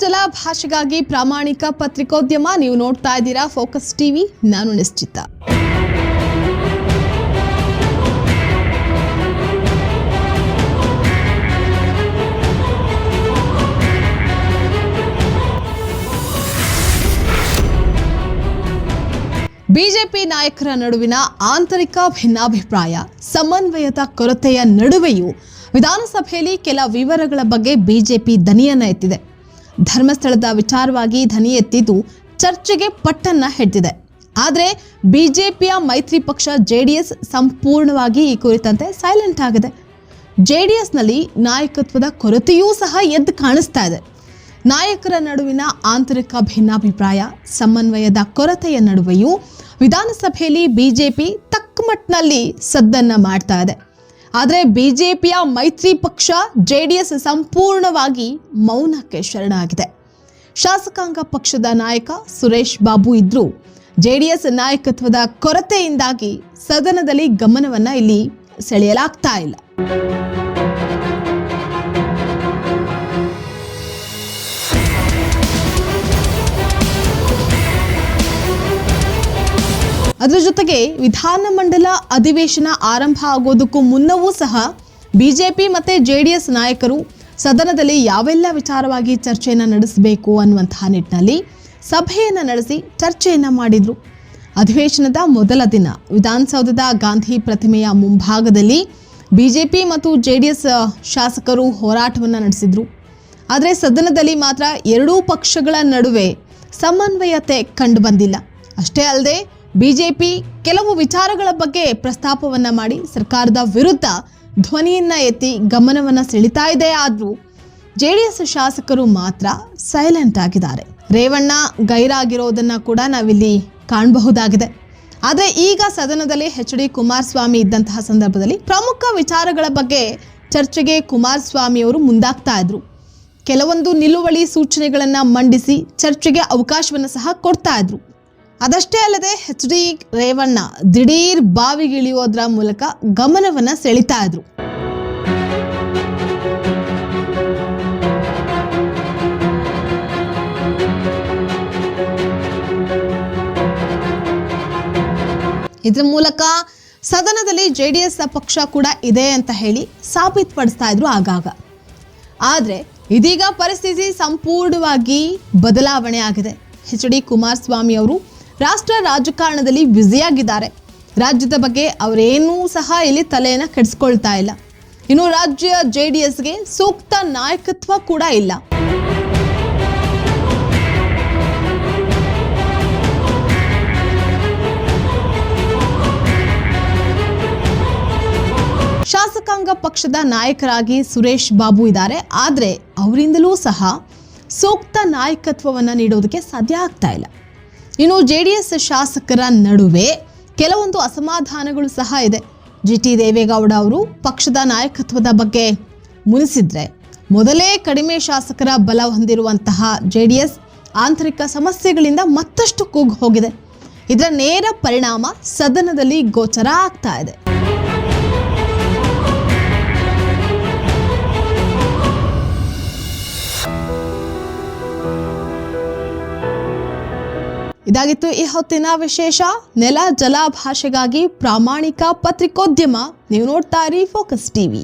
ಜಲ ಭಾಷೆಗಾಗಿ ಪ್ರಾಮಾಣಿಕ ಪತ್ರಿಕೋದ್ಯಮ. ನೀವು ನೋಡ್ತಾ ಇದ್ದೀರಾ ಫೋಕಸ್ ಟಿವಿ. ನಾನು ನಿಶ್ಚಿತ. ಬಿಜೆಪಿ ನಾಯಕರ ನಡುವಿನ ಆಂತರಿಕ ಭಿನ್ನಾಭಿಪ್ರಾಯ, ಸಮನ್ವಯದ ಕೊರತೆಯ ನಡುವೆಯೂ ವಿಧಾನಸಭೆಯಲ್ಲಿ ಕೆಲ ವಿವರಗಳ ಬಗ್ಗೆ ಬಿಜೆಪಿ ದನಿಯನ್ನ ಎತ್ತಿದೆ. ಧರ್ಮಸ್ಥಳದ ವಿಚಾರವಾಗಿ ಧ್ವನಿ ಎತ್ತಿದ್ದು ಚರ್ಚೆಗೆ ಪಟ್ಟನ್ನ ಹಿಡಿದಿದೆ. ಆದರೆ ಬಿಜೆಪಿಯ ಮೈತ್ರಿ ಪಕ್ಷ ಜೆಡಿಎಸ್ ಸಂಪೂರ್ಣವಾಗಿ ಈ ಕುರಿತಂತೆ ಸೈಲೆಂಟ್ ಆಗಿದೆ. ಜೆಡಿಎಸ್ನಲ್ಲಿ ನಾಯಕತ್ವದ ಕೊರತೆಯೂ ಸಹ ಎದ್ದು ಕಾಣಿಸ್ತಾ ಇದೆ. ನಾಯಕರ ನಡುವಿನ ಆಂತರಿಕ ಭಿನ್ನಾಭಿಪ್ರಾಯ, ಸಮನ್ವಯದ ಕೊರತೆಯ ನಡುವೆಯೂ ವಿಧಾನಸಭೆಯಲ್ಲಿ ಬಿಜೆಪಿ ತಕ್ಕಮಟ್ಟಿನಲ್ಲಿ ಸದ್ದನ್ನ ಮಾಡ್ತಾ ಇದೆ. ಆದರೆ ಬಿಜೆಪಿಯ ಮೈತ್ರಿ ಪಕ್ಷ ಜೆಡಿಎಸ್ ಸಂಪೂರ್ಣವಾಗಿ ಮೌನಕ್ಕೆ ಶರಣಾಗಿದೆ. ಶಾಸಕಾಂಗ ಪಕ್ಷದ ನಾಯಕ ಸುರೇಶ್ ಬಾಬು ಇದ್ರೂ ಜೆಡಿಎಸ್ ನಾಯಕತ್ವದ ಕೊರತೆಯಿಂದಾಗಿ ಸದನದಲ್ಲಿ ಗಮನವನ್ನ ಇಲ್ಲಿ ಸೆಳೆಯಲಾಗ್ತಾ ಇಲ್ಲ. ಅದರ ಜೊತೆಗೆ ವಿಧಾನಮಂಡಲ ಅಧಿವೇಶನ ಆರಂಭ ಆಗೋದಕ್ಕೂ ಮುನ್ನವೂ ಸಹ ಬಿಜೆಪಿ ಮತ್ತೆ ಎಸ್ ನಾಯಕರು ಸದನದಲ್ಲಿ ಯಾವೆಲ್ಲ ವಿಚಾರವಾಗಿ ಚರ್ಚೆಯನ್ನು ನಡೆಸಬೇಕು ಅನ್ನುವಂತಹ ನಿಟ್ಟಿನಲ್ಲಿ ಸಭೆಯನ್ನು ನಡೆಸಿ ಚರ್ಚೆಯನ್ನು ಮಾಡಿದ್ರು. ಅಧಿವೇಶನದ ಮೊದಲ ದಿನ ವಿಧಾನಸೌಧದ ಗಾಂಧಿ ಪ್ರತಿಮೆಯ ಮುಂಭಾಗದಲ್ಲಿ ಬಿಜೆಪಿ ಮತ್ತು ಜೆಡಿಎಸ್ ಶಾಸಕರು ಹೋರಾಟವನ್ನು ನಡೆಸಿದ್ರು. ಆದರೆ ಸದನದಲ್ಲಿ ಮಾತ್ರ ಎರಡೂ ಪಕ್ಷಗಳ ನಡುವೆ ಸಮನ್ವಯತೆ ಕಂಡುಬಂದಿಲ್ಲ ಅಷ್ಟೇ ಅಲ್ಲದೆ ಬಿಜೆಪಿ ಕೆಲವು ವಿಚಾರಗಳ ಬಗ್ಗೆ ಪ್ರಸ್ತಾಪವನ್ನ ಮಾಡಿ ಸರ್ಕಾರದ ವಿರುದ್ಧ ಧ್ವನಿಯನ್ನ ಎತ್ತಿ ಗಮನವನ್ನ ಸೆಳಿತಾ ಇದೆ ಆದ್ರೂ ಜೆಡಿಎಸ್ ಶಾಸಕರು ಮಾತ್ರ ಸೈಲೆಂಟ್ ಆಗಿದ್ದಾರೆ. ರೇವಣ್ಣ ಗೈರಾಗಿರೋದನ್ನ ಕೂಡ ನಾವಿಲ್ಲಿ ಕಾಣಬಹುದಾಗಿದೆ. ಆದರೆ ಈಗ ಸದನದಲ್ಲಿ ಎಚ್ ಡಿ ಕುಮಾರಸ್ವಾಮಿ ಇದ್ದಂತಹ ಸಂದರ್ಭದಲ್ಲಿ ಪ್ರಮುಖ ವಿಚಾರಗಳ ಬಗ್ಗೆ ಚರ್ಚೆಗೆ ಕುಮಾರಸ್ವಾಮಿ ಅವರು ಮುಂದಾಗ್ತಾ ಇದ್ರು. ಕೆಲವೊಂದು ನಿಲುವಳಿ ಸೂಚನೆಗಳನ್ನು ಮಂಡಿಸಿ ಚರ್ಚೆಗೆ ಅವಕಾಶವನ್ನು ಸಹ ಕೊಡ್ತಾ ಇದ್ರು. ಅದಷ್ಟೇ ಅಲ್ಲದೆ ಎಚ್ ಡಿ ರೇವಣ್ಣ ದಿಢೀರ್ ಬಾವಿಗಿಳಿಯೋದ್ರ ಮೂಲಕ ಗಮನವನ್ನ ಸೆಳಿತಾ ಇದ್ರು. ಇದ್ರ ಮೂಲಕ ಸದನದಲ್ಲಿ ಜೆ ಡಿ ಎಸ್ ಪಕ್ಷ ಕೂಡ ಇದೆ ಅಂತ ಹೇಳಿ ಸಾಬೀತುಪಡಿಸ್ತಾ ಇದ್ರು ಆಗಾಗ. ಆದರೆ ಇದೀಗ ಪರಿಸ್ಥಿತಿ ಸಂಪೂರ್ಣವಾಗಿ ಬದಲಾವಣೆ ಆಗಿದೆ. ಎಚ್ ಡಿ ಕುಮಾರಸ್ವಾಮಿ ಅವರು ರಾಷ್ಟ್ರ ರಾಜಕಾರಣದಲ್ಲಿ ಬ್ಯುಸಿಯಾಗಿದ್ದಾರೆ. ರಾಜ್ಯದ ಬಗ್ಗೆ ಅವರೇನೂ ಸಹ ಇಲ್ಲಿ ತಲೆಯನ್ನು ಕೆಡಿಸ್ಕೊಳ್ತಾ ಇಲ್ಲ. ಇನ್ನು ರಾಜ್ಯ ಜೆ ಡಿ ಎಸ್ಗೆ ಸೂಕ್ತ ನಾಯಕತ್ವ ಕೂಡ ಇಲ್ಲ. ಶಾಸಕಾಂಗ ಪಕ್ಷದ ನಾಯಕರಾಗಿ ಸುರೇಶ್ ಬಾಬು ಇದ್ದಾರೆ. ಆದರೆ ಅವರಿಂದಲೂ ಸಹ ಸೂಕ್ತ ನಾಯಕತ್ವವನ್ನು ನೀಡೋದಕ್ಕೆ ಸಾಧ್ಯ ಆಗ್ತಾ ಇಲ್ಲ. ಇನ್ನು ಜೆ ಡಿ ಎಸ್ ಶಾಸಕರ ನಡುವೆ ಕೆಲವೊಂದು ಅಸಮಾಧಾನಗಳು ಸಹ ಇದೆ. ಜಿ ಟಿ ದೇವೇಗೌಡ ಅವರು ಪಕ್ಷದ ನಾಯಕತ್ವದ ಬಗ್ಗೆ ಮುನಿಸಿದ್ರೆ ಮೊದಲೇ ಕಡಿಮೆ ಶಾಸಕರ ಬಲ ಹೊಂದಿರುವಂತಹ ಜೆ ಡಿ ಎಸ್ ಆಂತರಿಕ ಸಮಸ್ಯೆಗಳಿಂದ ಮತ್ತಷ್ಟು ಕುಗ್ಗಿ ಹೋಗಿದೆ. ಇದರ ನೇರ ಪರಿಣಾಮ ಸದನದಲ್ಲಿ ಗೋಚರ ಆಗ್ತಾ ಇದೆ. ಇದಾಗಿತ್ತು. ಈ ಹೊತ್ತಿನ ವಿಶೇಷ ನೆಲ ಜಲ ಭಾಷೆಗಾಗಿ ಪ್ರಾಮಾಣಿಕ ಪತ್ರಿಕೋದ್ಯಮ. ನೀವು ನೋಡ್ತಾ ಫೋಕಸ್ ಟಿವಿ